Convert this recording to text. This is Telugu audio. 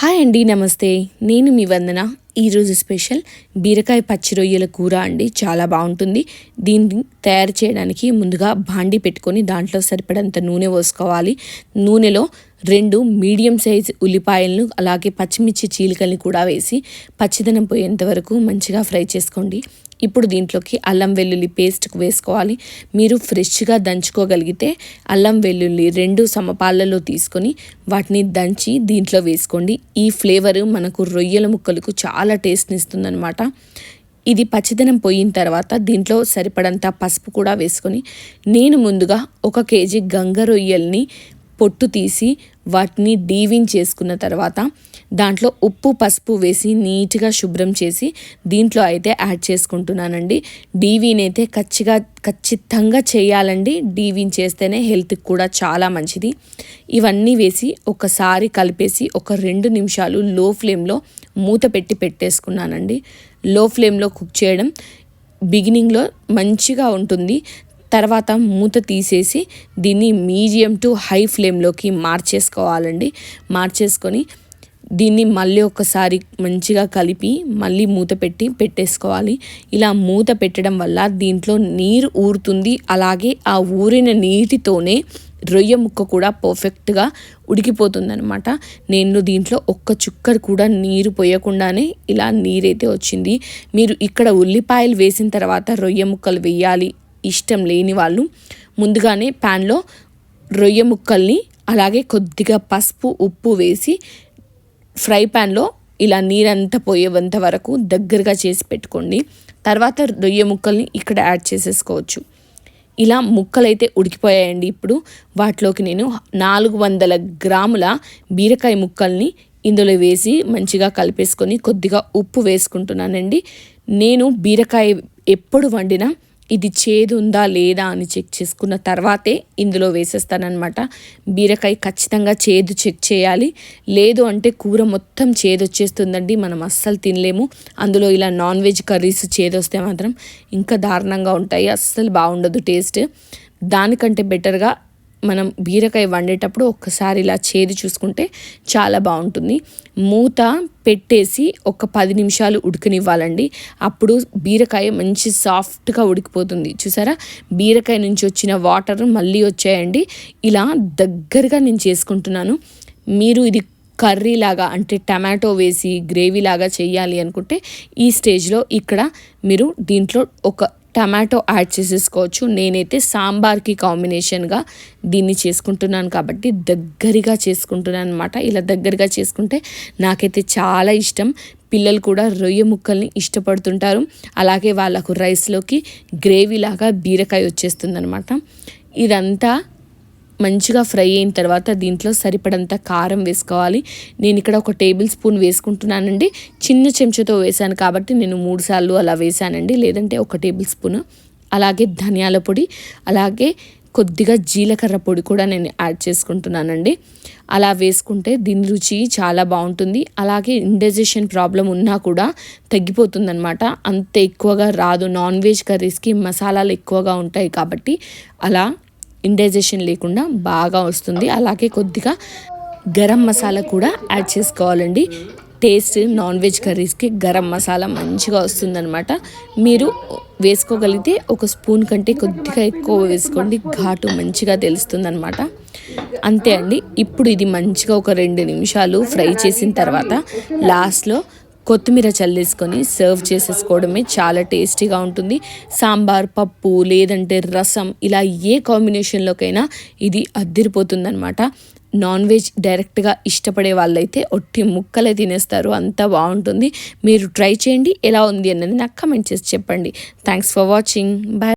హాయ్ అండి నమస్తే. నేను మీ వందన. ఈరోజు స్పెషల్ బీరకాయ పచ్చి రొయ్యల కూర అండి. చాలా బాగుంటుంది. దీన్ని తయారు చేయడానికి ముందుగా బాండి పెట్టుకొని దాంట్లో సరిపడంత నూనె పోసుకోవాలి. నూనెలో రెండు మీడియం సైజ్ ఉల్లిపాయలను అలాగే పచ్చిమిర్చి చీలికల్ని కూడా వేసి పచ్చిదనం పోయేంత వరకు మంచిగా ఫ్రై చేసుకోండి. ఇప్పుడు దీంట్లోకి అల్లం వెల్లుల్లి పేస్ట్ వేసుకోవాలి. మీరు ఫ్రెష్గా దంచుకోగలిగితే అల్లం వెల్లుల్లి రెండు సమపాలలో తీసుకొని వాటిని దంచి దీంట్లో వేసుకోండి. ఈ ఫ్లేవర్ మనకు రొయ్యల ముక్కలకు చాలా టేస్ట్ని ఇస్తుందనమాట ఇది పచ్చిదనం పోయిన తర్వాత దీంట్లో సరిపడంత పసుపు కూడా వేసుకొని నేను ముందుగా ఒక కేజీ గంగ రొయ్యల్ని పొట్టు తీసి వాటిని డీవిన్ చేసుకున్న తర్వాత దాంట్లో ఉప్పు పసుపు వేసి నీట్గా శుభ్రం చేసి దీంట్లో అయితే యాడ్ చేసుకుంటున్నానండి. డీవీన్ అయితే ఖచ్చిగా ఖచ్చితంగా చేయాలండి. డీవిన్ చేస్తేనే హెల్త్కి కూడా చాలా మంచిది. ఇవన్నీ వేసి ఒకసారి కలిపేసి ఒక రెండు నిమిషాలు లో ఫ్లేమ్లో మూత పెట్టి పెట్టేసుకున్నానండి. లో ఫ్లేమ్లో కుక్ చేయడం బిగినింగ్లో మంచిగా ఉంటుంది. తర్వాత మూత తీసేసి దీన్ని మీడియం టు హై ఫ్లేమ్లోకి మార్చేసుకోవాలండి. మార్చేసుకొని దీన్ని మళ్ళీ ఒకసారి మంచిగా కలిపి మళ్ళీ మూత పెట్టి పెట్టేసుకోవాలి. ఇలా మూత పెట్టడం వల్ల దీంట్లో నీరు ఊరుతుంది. అలాగే ఆ ఊరిన నీటితోనే రొయ్య ముక్క కూడా పర్ఫెక్ట్గా ఉడికిపోతుందనమాట నేను దీంట్లో ఒక్క చుక్కర్ కూడా నీరు పోయకుండానే ఇలా నీరైతే వచ్చింది. మీరు ఇక్కడ ఉల్లిపాయలు వేసిన తర్వాత రొయ్య ముక్కలు వేయాలి ఇష్టం లేని వాళ్ళు. ముందుగానే ప్యాన్లో రొయ్య ముక్కల్ని అలాగే కొద్దిగా పసుపు ఉప్పు వేసి ఫ్రై ప్యాన్లో ఇలా నీరంతా పోయేంత వరకు దగ్గరగా చేసి పెట్టుకోండి. తర్వాత రొయ్య ముక్కల్ని ఇక్కడ యాడ్ చేసేసుకోవచ్చు. ఇలా ముక్కలైతే ఉడికిపోయాయండి ఇప్పుడు. వాటిలోకి నేను నాలుగు వందల గ్రాముల బీరకాయ ముక్కల్ని ఇందులో వేసి మంచిగా కలిపేసుకొని కొద్దిగా ఉప్పు వేసుకుంటున్నానండి. నేను బీరకాయ ఎప్పుడు వండినా ఇది చేదు ఉందా లేదా అని చెక్ చేసుకున్న తర్వాతే ఇందులో వేసేస్తానమాట బీరకాయ ఖచ్చితంగా చేదు చెక్ చేయాలి. లేదు అంటే కూర మొత్తం చేదు వచ్చేస్తుందండి. మనం అస్సలు తినలేము. అందులో ఇలా నాన్ వెజ్ కర్రీస్ చేదు వస్తే మాత్రం ఇంకా దారుణంగా ఉంటాయి. అస్సలు బాగుండదు టేస్ట్. దానికంటే బెటర్గా మనం బీరకాయ వండేటప్పుడు ఒక్కసారి ఇలా చేది చూసుకుంటే చాలా బాగుంటుంది. మూత పెట్టేసి ఒక పది నిమిషాలు ఉడకనివ్వాలండి. అప్పుడు బీరకాయ మంచి సాఫ్ట్గా ఉడికిపోతుంది. చూసారా? బీరకాయ నుంచి వచ్చిన వాటర్ మళ్ళీ వచ్చాయండి. ఇలా దగ్గరగా నేను చేసుకుంటున్నాను. మీరు ఇది కర్రీ లాగా అంటే టమాటో వేసి గ్రేవీ లాగా చేయాలి అనుకుంటే ఈ స్టేజ్లో ఇక్కడ మీరు దీంట్లో ఒక టమాటో యాడ్ చేసేసుకోవచ్చు. నేనైతే సాంబార్కి కాంబినేషన్గా దీన్ని చేసుకుంటున్నాను కాబట్టి దగ్గరగా చేసుకుంటున్నాను అనమాట ఇలా దగ్గరగా చేసుకుంటే నాకైతే చాలా ఇష్టం. పిల్లలు కూడా రొయ్య ముక్కల్ని ఇష్టపడుతుంటారు. అలాగే వాళ్ళకు రైస్లోకి గ్రేవీ లాగా బీరకాయ వచ్చేస్తుందనమాట ఇదంతా మంచిగా ఫ్రై అయిన తర్వాత దీంట్లో సరిపడంత కారం వేసుకోవాలి. నేను ఇక్కడ ఒక టేబుల్ స్పూన్ వేసుకుంటున్నానండి. చిన్న చెంచాతో వేసాను కాబట్టి నేను మూడు సార్లు అలా వేసానండి లేదంటే ఒక టేబుల్ స్పూన్. అలాగే ధనియాల పొడి అలాగే కొద్దిగా జీలకర్ర పొడి కూడా నేను యాడ్ చేసుకుంటున్నానండి. అలా వేసుకుంటే దీని రుచి చాలా బాగుంటుంది. అలాగే ఇండైజెషన్ ప్రాబ్లం ఉన్నా కూడా తగ్గిపోతుందనమాట అంత ఎక్కువగా రాదు. నాన్ వెజ్ కర్రీస్కి మసాలాలు ఎక్కువగా ఉంటాయి కాబట్టి అలా ఇండైజెషన్ లేకుండా బాగా వస్తుంది. అలాగే కొద్దిగా గరం మసాలా కూడా యాడ్ చేసుకోవాలండి. టేస్ట్ నాన్ వెజ్ కర్రీస్కి గరం మసాలా మంచిగా వస్తుందనమాట మీరు వేసుకోగలిగితే ఒక స్పూన్ కంటే కొద్దిగా ఎక్కువ వేసుకోండి. ఘాటు మంచిగా తెలుస్తుందనమాట అంతే అండి. ఇప్పుడు ఇది మంచిగా ఒక రెండు నిమిషాలు ఫ్రై చేసిన తర్వాత లాస్ట్లో కొత్తిమీర చల్లేసుకొని సర్వ్ చేసేసుకోవడమే చాలా టేస్టీగా ఉంటుంది. సాంబార్ పప్పు లేదంటే రసం ఇలా ఏ కాంబినేషన్లోకైనా ఇది అద్దిరిపోతుందనమాట నాన్ వెజ్ డైరెక్ట్గా ఇష్టపడే వాళ్ళైతే ఒట్టి ముక్కలే తినేస్తారు అంత బాగుంటుంది. మీరు ట్రై చేయండి ఎలా ఉంది అన్నది నాకు కమెంట్ చేసి చెప్పండి. Thanks for watching bye